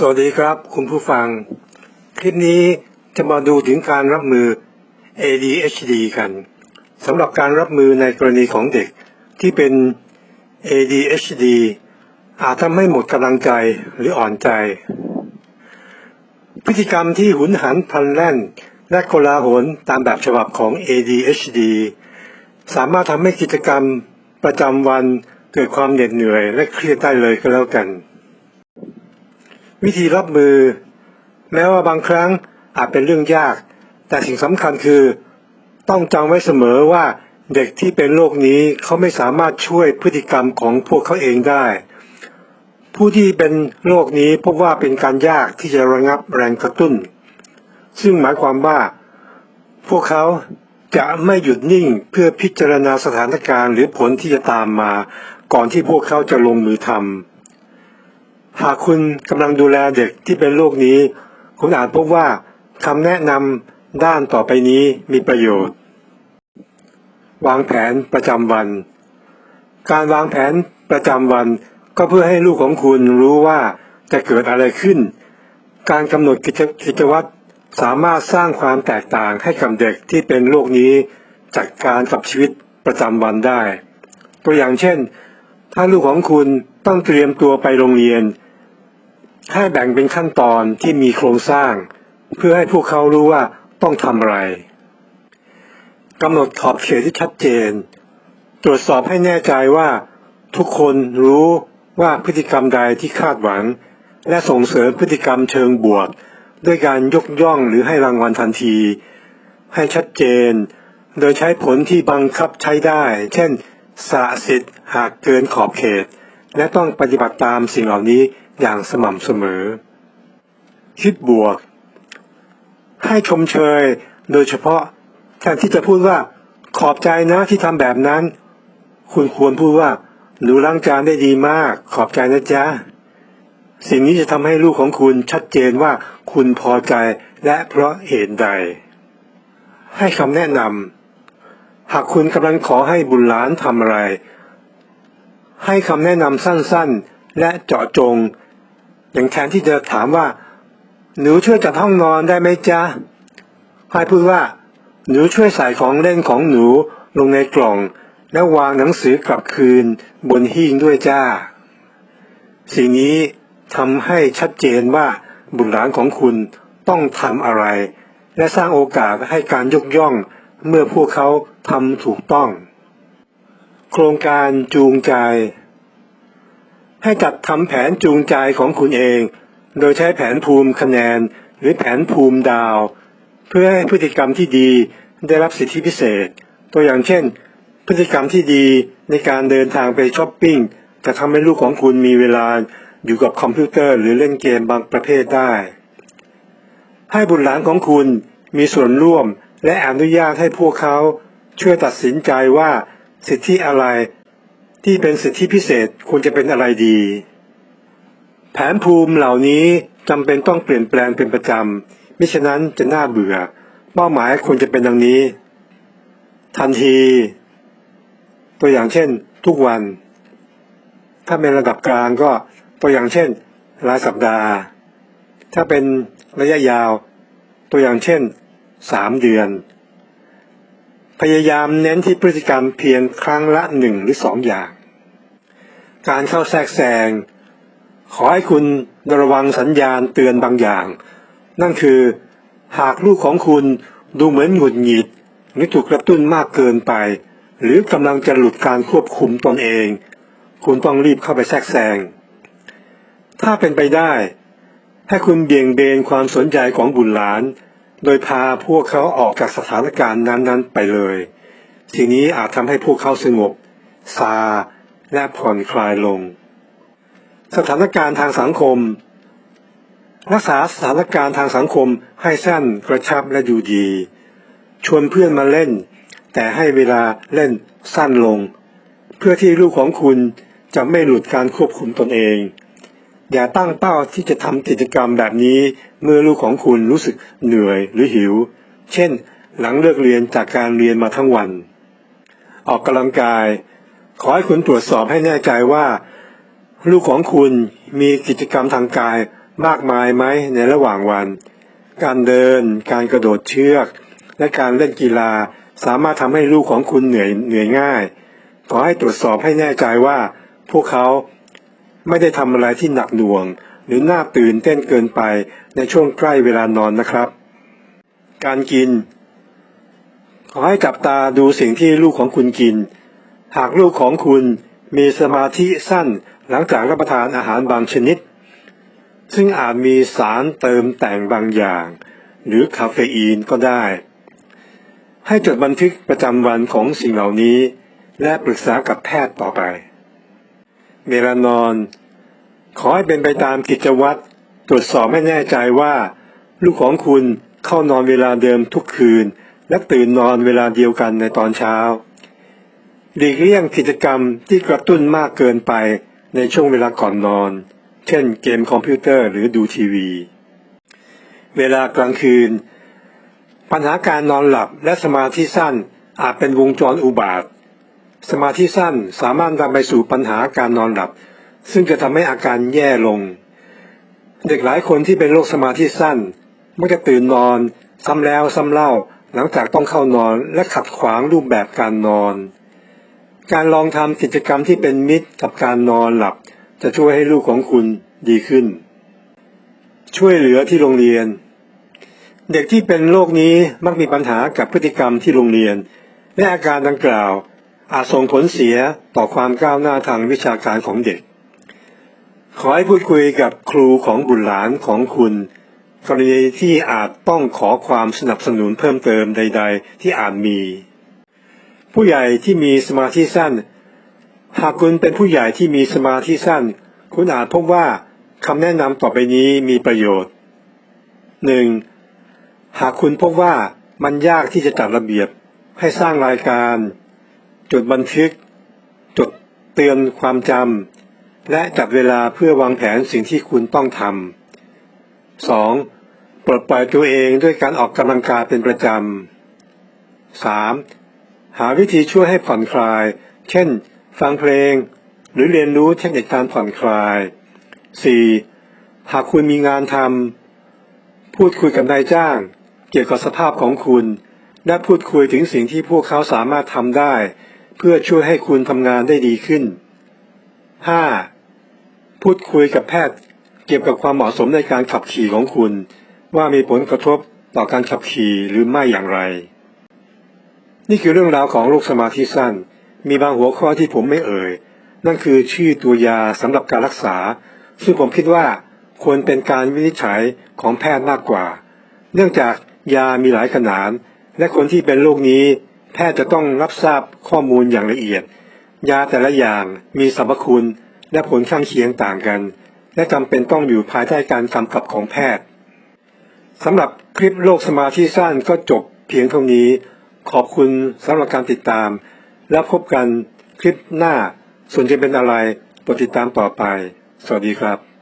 สวัสดีครับ คุณผู้ฟัง คลิปนี้จะมาดูถึงการรับมือ ADHD กันสำหรับการรับมือในกรณีของเด็กที่เป็น ADHD อาจทำให้หมดกำลังใจหรืออ่อนใจ พฤติกรรมที่หุนหันพลันแล่น และโกลาหลตามแบบฉบับของ ADHD สามารถทำให้กิจกรรมประจำวันเกิดความเหน็ดเหนื่อยและเครียดได้เลยก็แล้วกัน วิธีรับมือ แม้ว่าบางครั้งอาจเป็นเรื่องยาก แต่สิ่งสำคัญคือ ต้องจำไว้เสมอว่าเด็กที่เป็นโรคนี้เขาไม่สามารถช่วยพฤติกรรมของพวกเขาเองได้ ผู้ที่เป็นโรคนี้พบว่าเป็นการยากที่จะระงับแรงกระตุ้น ซึ่งหมายความว่า พวกเขาจะไม่หยุดนิ่งเพื่อพิจารณาสถานการณ์หรือผลที่จะตามมา ก่อนที่พวกเขาจะลงมือทำ หากคุณกำลังดูแลเด็กที่เป็นโรคนี้ คุณอาจพบว่าคำแนะนำด้านต่อไปนี้มีประโยชน์ วางแผนประจำวัน การวางแผนประจำวันก็เพื่อให้ลูกของคุณรู้ว่าจะเกิดอะไรขึ้น การกำหนดกิจกิจวัตรสามารถสร้างความแตกต่างให้กับเด็กที่เป็นโรคนี้จัดการกับชีวิตประจำวันได้ ตัวอย่างเช่น ถ้าลูกของคุณต้องเตรียมตัวไปโรงเรียน ให้แบ่งเป็นขั้นตอนที่มีโครงสร้าง เพื่อให้พวกเขารู้ว่าต้องทำอะไรกำหนดขอบเขตที่ชัดเจน ตรวจสอบให้แน่ใจว่าทุกคนรู้ว่าพฤติกรรมใดที่คาดหวัง และส่งเสริมพฤติกรรมเชิงบวก ด้วยการยกย่องหรือให้รางวัลทันที ให้ชัดเจน โดยใช้ผลที่บังคับใช้ได้ เช่นสะสิทธิ์หากเกินขอบเขต และต้องปฏิบัติตามสิ่งเหล่านี้ อย่างสม่ำเสมอ คิดบวก ให้ชมเชย โดยเฉพาะแทนที่จะพูดว่า ขอบใจนะที่ทำแบบนั้น คุณควรพูดว่า หนูล้างจานได้ดีมาก ขอบใจนะจ๊ะ สิ่งนี้จะทำให้ลูกของคุณชัดเจนว่าคุณพอใจและเพราะเหตุใด ให้คำแนะนำหากคุณกำลังขอให้บุญหลานทำอะไร ให้คำแนะนำสั้นๆ และเจาะจง อย่างแทนที่จะถามว่า หนูช่วยจัดห้องนอนได้ไหมจ๊ะให้พูดว่า หนูช่วยใส่ของเล่นของหนูลงในกล่อง แล้ววางหนังสือกลับคืนบนหิ้งด้วยจ้า สิ่งนี้ทำให้ชัดเจนว่าบุตรหลานของคุณต้องทำอะไร และสร้างโอกาสให้การยกย่องเมื่อพวกเขาทำถูกต้อง โครงการจูงใจ ให้จัดทำแผนจูงใจของคุณเอง โดยใช้แผนภูมิคะแนน หรือแผนภูมิดาว เพื่อให้พฤติกรรมที่ดีได้รับสิทธิพิเศษ ตัวอย่างเช่น พฤติกรรมที่ดีในการเดินทางไปช้อปปิ้งจะทำให้ลูกของคุณมีเวลาอยู่กับคอมพิวเตอร์หรือเล่นเกมบางประเภทได้ ให้บุตรหลานของคุณมีส่วนร่วมและอนุญาตให้พวกเขาช่วยตัดสินใจว่าสิทธิอะไร ที่เป็นสิทธิพิเศษควรจะเป็นอะไรดี แผนภูมิเหล่านี้จำเป็นต้องเปลี่ยนแปลงเป็นประจำมิฉะนั้นจะน่าเบื่อ เป้าหมายควรจะเป็นดังนี้ ทันที ตัวอย่างเช่น ทุกวัน ถ้าเป็นระดับกลางก็ตัวอย่างเช่น รายสัปดาห์ ถ้าเป็นระยะยาว ตัวอย่างเช่นสามเดือน พยายามเน้นที่พฤติกรรมเพียงครั้งละหนึ่งหรือสองอย่าง การเข้าแทรกแซง ขอให้คุณระวังสัญญาณเตือนบางอย่าง นั่นคือ หากลูกของคุณดูเหมือนหงุดหงิดหรือถูกกระตุ้นมากเกินไป หรือกำลังจะหลุดการควบคุมตนเอง คุณต้องรีบเข้าไปแทรกแซง ถ้าเป็นไปได้ ให้คุณเบี่ยงเบนความสนใจของบุตรหลาน โดยพาพวกเขาออกจากสถานการณ์นั้นๆ ไปเลยสิ่งนี้อาจทำให้พวกเขาสงบ ซา และผ่อนคลายลง สถานการณ์ทางสังคม รักษาสถานการณ์ทางสังคมให้สั้นกระชับและดูดี ชวนเพื่อนมาเล่น แต่ให้เวลาเล่นสั้นลง เพื่อที่ลูกของคุณจะไม่หลุดการควบคุมตนเอง อย่าตั้งเป้าที่จะทำกิจกรรมแบบนี้เมื่อลูกของคุณรู้สึกเหนื่อยหรือหิว เช่น หลังเลิกเรียนจากการเรียนมาทั้งวัน ออกกำลังกาย ขอให้คุณตรวจสอบให้แน่ใจว่า ลูกของคุณมีกิจกรรมทางกายมากมายไหมในระหว่างวัน การเดิน การกระโดดเชือก และการเล่นกีฬาสามารถทำให้ลูกของคุณเหนื่อยเหนื่อยง่าย ขอให้ตรวจสอบให้แน่ใจว่า พวกเขาไม่ได้ทำอะไรที่หนักหน่วง หรือน่าตื่นเต้นเกินไปในช่วงใกล้เวลานอนนะครับ การกิน ขอให้จับตาดูสิ่งที่ลูกของคุณกิน หากลูกของคุณมีสมาธิสั้นหลังจากรับประทานอาหารบางชนิด ซึ่งอาจมีสารเติมแต่งบางอย่าง หรือคาเฟอีนก็ได้ ให้จดบันทึกประจำวันของสิ่งเหล่านี้ และปรึกษากับแพทย์ต่อไปเมลานอน ขอให้เป็นไปตามกิจวัตรตรวจสอบให้แน่ใจว่า ลูกของคุณเข้านอนเวลาเดิมทุกคืน และตื่นนอนเวลาเดียวกันในตอนเช้า หลีกเลี่ยงกิจกรรมที่กระตุ้นมากเกินไปในช่วงเวลาก่อนนอน เช่นเกมคอมพิวเตอร์หรือดูทีวี เวลากลางคืน ปัญหาการนอนหลับและสมาธิสั้นอาจเป็นวงจรอุบาท สมาธิสั้นสามารถนำไปสู่ปัญหาการนอนหลับ ซึ่งจะทำให้อาการแย่ลง เด็กหลายคนที่เป็นโรคสมาธิสั้นมักจะตื่นนอนซ้ำแล้วซ้ำเล่าหลังจากต้องเข้านอนและขัดขวางรูปแบบการนอน การลองทำกิจกรรมที่เป็นมิตรกับการนอนหลับ จะช่วยให้ลูกของคุณดีขึ้น ช่วยเหลือที่โรงเรียน เด็กที่เป็นโรคนี้มักมีปัญหากับพฤติกรรมที่โรงเรียน และอาการดังกล่าว อาจส่งผลเสียต่อความก้าวหน้าทางวิชาการของเด็ก ขอให้พูดคุยกับครูของบุตรหลานของคุณ กรณีที่อาจต้องขอความสนับสนุนเพิ่มเติมใด ๆ ที่อาจมี ผู้ใหญ่ที่มีสมาธิสั้น หากคุณเป็นผู้ใหญ่ที่มีสมาธิสั้น คุณอาจพบว่าคำแนะนำต่อไปนี้มีประโยชน์ 1. หากคุณพบว่ามันยากที่จะจัดระเบียบให้สร้างรายการ จดบันทึก จดเตือนความจำและจัดเวลาเพื่อวางแผนสิ่งที่คุณต้องทำ 2. ปลดปล่อยตัวเองด้วยการออกกำลังกายเป็นประจำ 3. หาวิธีช่วยให้ผ่อนคลาย เช่น ฟังเพลง หรือเรียนรู้เทคนิคการผ่อนคลาย 4. หากคุณมีงานทำพูดคุยกับนายจ้าง เกี่ยวกับสภาพของคุณ และพูดคุยถึงสิ่งที่พวกเขาสามารถทำได้ เพื่อช่วยให้คุณทำงานได้ดีขึ้น 5. พูดคุยกับแพทย์ เกี่ยวกับความเหมาะสมในการขับขี่ของคุณ ว่ามีผลกระทบต่อการขับขี่หรือไม่อย่างไร นี่คือเรื่องราวของโรคสมาธิสั้น มีบางหัวข้อที่ผมไม่เอ่ย นั่นคือชื่อตัวยาสำหรับการรักษา ซึ่งผมคิดว่าควรเป็นการวินิจฉัยของแพทย์มากกว่า เนื่องจากยามีหลายขนาด และคนที่เป็นโรคนี้ แพทย์จะต้องรับทราบข้อมูลอย่างละเอียด ยาแต่ละอย่างมีสรรพคุณและผลข้างเคียงต่างกัน และจำเป็นต้องอยู่ภายใต้การกำกับของแพทย์สำหรับคลิปโรคสมาธิสั้นก็จบเพียงเท่านี้ ขอบคุณสำหรับการติดตาม แล้วพบกันคลิปหน้า ส่วนจะเป็นอะไรโปรดติดตามต่อไป สวัสดีครับ